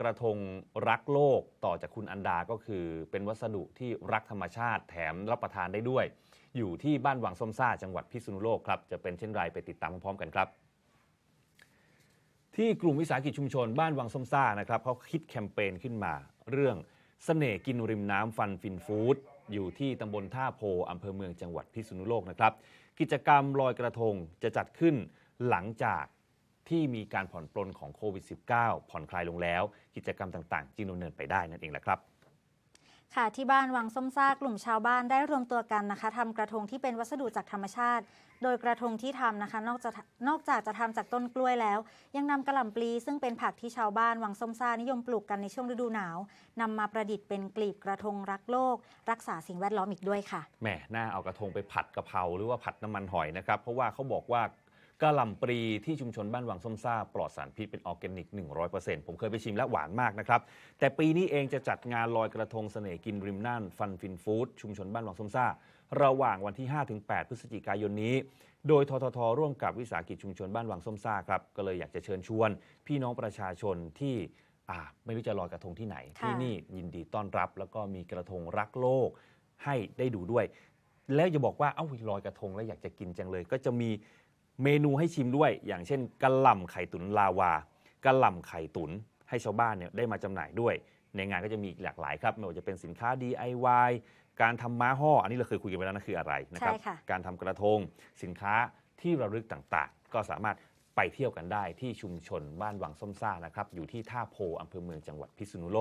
กระทงรักโลกต่อจากคุณอันดาก็คือ เป็นวัสดุที่รักธรรมชาติแถมรับประทานได้ด้วย อยู่ที่บ้านวังส้มซ่าจังหวัดพิษณุโลกครับจะเป็นเช่นไรไปติดตามพร้อมๆกันครับ ที่กลุ่มวิสาหกิจชุมชนบ้านวังส้มซ่านะครับเขาคิดแคมเปญขึ้นมาเรื่องเสน่ห์กินริมน้ำฟันฟินฟู้ดอยู่ที่ตำบลท่าโพอำเภอเมืองจังหวัดพิษณุโลกนะครับ กิจกรรมลอยกระทงจะจัดขึ้นหลังจาก ที่มีการผ่อนปลนของโควิด -19 ผ่อนคลายลงแล้ว กิจกรรมต่างๆจึงดำเนินไปได้นั่นเองแหละครับค่ะที่บ้านวังส้มซ่ากลุ่มชาวบ้านได้รวมตัวกันนะคะทำกระทงที่เป็นวัสดุจากธรรมชาติ โดยกระทงที่ทำนะคะนอกจากนอกจากจะทำจากต้นกล้วยแล้ว ยังนำกระหล่ำปลี ซึ่งเป็นผักที่ชาวบ้านวังส้มซ่านิยมปลูกกันในช่วงฤดูหนาวนำมาประดิษฐ์เป็นกลีบกระทงรักโลก รักษาสิ่งแวดล้อมอีกด้วยค่ะแหมน่าเอากระทงไปผัดกะเพราหรือว่าผัดน้ำมันหอยนะครับเพราะว่าเขาบอกว่า กะหล่ำปลีที่ชุมชนบ้านวังส้มซ่าปลอดสารพิษเป็นออร์แกนิก 100%ผมเคยไปชิมแล้วหวานมากนะครับ แต่ปีนี้เองจะจัดงานลอยกระทงเสน่ห์กินริมน่านฟันฟินฟู้ดชุมชนบ้านวังส้มซ่า ระหว่างวันที่ 5-8 พฤศจิกายนนี้ โดยทททร่วมกับวิสาหกิจชุมชนบ้านวังส้มซ่าครับก็เลยอยากจะเชิญชวน พี่น้องประชาชนที่อ่าไม่รู้จะลอยกระทงที่ไหนค่ะที่นี่ยินดีต้อนรับ แล้วก็มีกระทงรักโลกให้ได้ดูด้วย แล้วอย่าบอกว่าเอ้าลอยกระทงแล้วอยากจะกินจังเลย ก็จะมี เมนูให้ชิมด้วย อย่างเช่นกะหล่ำไข่ตุ๋นลาวากะหล่ำไข่ตุ๋นให้ชาวบ้านเนี่ยได้มาจำหน่ายด้วย ในงานก็จะมีอีกหลากหลายครับไม่ว่าจะเป็นสินค้า DIY การทำม้าห่ออันนี้เราเคยคุยกันไปแล้วนะคืออะไรนะครับ ใช่ค่ะ การทำกระทงสินค้าที่ระลึกต่างๆ ก็สามารถไปเที่ยวกันได้ที่ชุมชนบ้านวังส้มซ่านะครับอยู่ที่ท่าโพอำเภอเมืองจังหวัดพิษณุโลก